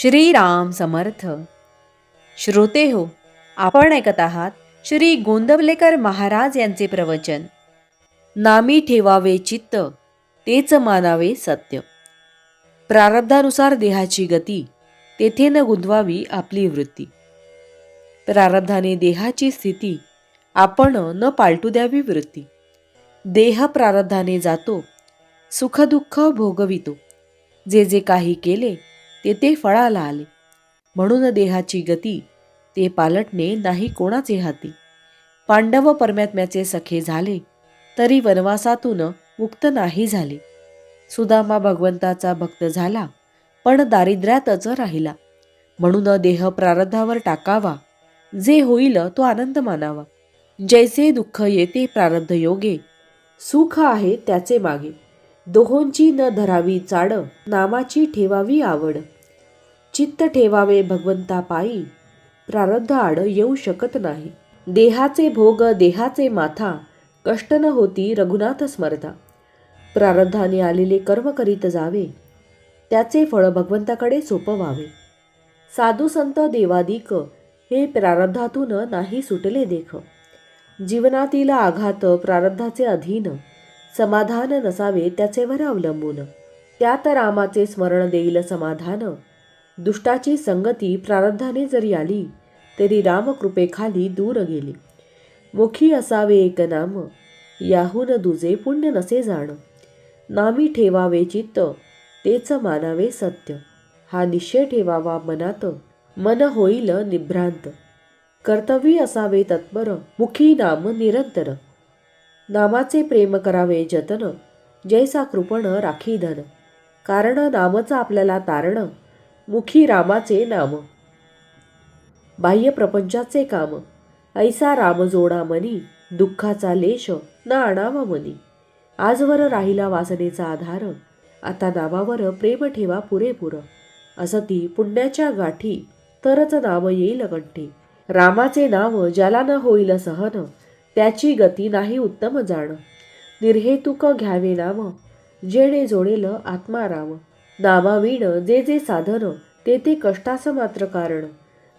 श्रीराम समर्थ. श्रोते हो आपण ऐकत आहात श्री गोंदवलेकर महाराज यांचे प्रवचन. नामी ठेवावे चित्त तेच मानावे सत्य. प्रारब्धानुसार देहाची गती तेथे न गुंतवावी आपली वृत्ती. प्रारब्धाने देहाची स्थिती आपण न पालटू द्यावी वृत्ती. देह प्रारब्धाने जातो सुखदुःख भोगवितो. जे जे काही केले ते ते फळाला आले. म्हणून देहाची गती ते पालटणे नाही कोणाचे हाती. पांडव परमात्म्याचे सखे झाले तरी वनवासातून मुक्त नाही झाले. सुदामा भगवंताचा भक्त झाला पण दारिद्र्यातच राहिला. म्हणून देह प्रारब्धावर टाकावा जे होईल तो आनंद मानावा. जैसे दुःख येते प्रारब्ध योगे सुख आहे त्याचे मागे. दोहोंची न धरावी चाड नामाची ठेवावी आवड. चित्त ठेवावे भगवंता पायी प्रारब्ध आड येऊ शकत नाही. देहाचे भोग देहाचे माथा कष्ट न होती रघुनाथ स्मरता. प्रारब्धाने आलेले कर्म करीत जावे त्याचे फळ भगवंताकडे सोपवावे. साधू संत देवादिक हे प्रारब्धातून नाही सुटले देख. जीवनातील आघात प्रारब्धाचे अधीन. समाधान नसावे त्याचेवर अवलंबून. त्यात रामाचे स्मरण देईल समाधान. दुष्टाची संगती प्रारब्धाने जरी आली तरी रामकृपेखाली दूर गेली. मुखी असावे एक नाम याहून दुजे पुण्य नसे जाण. नामी ठेवावे चित्त तेच मानावे सत्य. हा निश्चय ठेवावा मनात मन होईल निभ्रांत. कर्तव्य असावे तत्पर मुखी नाम निरंतर. नामाचे प्रेम करावे जतन जैसा कृपण राखी धन. कारण नामचं आपल्याला तारण मुखी रामाचे नाम. बाह्य प्रपंचाचे काम ऐसा राम जोडा मनी दुःखाचा लेश न आणावा मनी. आजवर राहिला वासनेचा आधार आता नामावर प्रेम ठेवा पुरेपूर. असती पुण्याच्या गाठी तरच नाम येईल कंठी. रामाचे नाव ज्याला न होईल सहन त्याची गती नाही उत्तम जाण. निर्हेतुक घ्यावे नाम जेणे जोडेल आत्माराम. नामाविण जे जे साधन ते ते कष्टास मात्र कारण.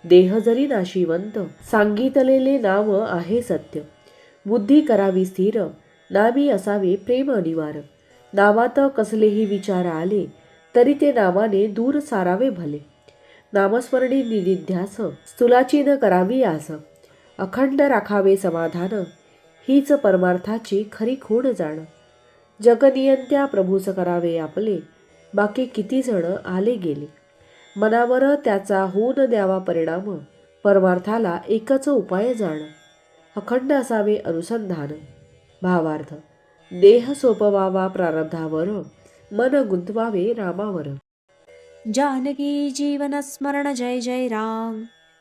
देह जरी नाशिवंत सांगितलेले नाम आहे सत्य. बुद्धी करावी स्थिर नामी असावे प्रेम अनिवार नामात कसलेही विचार आले तरी ते नामाने दूर सारावे भले. नामस्मरणी निधिध्यास स्थुलाची न करावी आस. अखंड राखावे समाधान हीच परमार्थाची खरी खूण जाण. जगनियंत्या प्रभूच करावे आपले बाकी किती जण आले गेले. मनावर त्याचा होऊन द्यावा परिणाम परमार्थाला एकच उपाय जाण. अखंड असावे अनुसंधान. भावार्थ देह सोपवावा प्रारब्धावर मन गुंतवावे रामावर. जानकी जीवन स्मरण जय जय राम.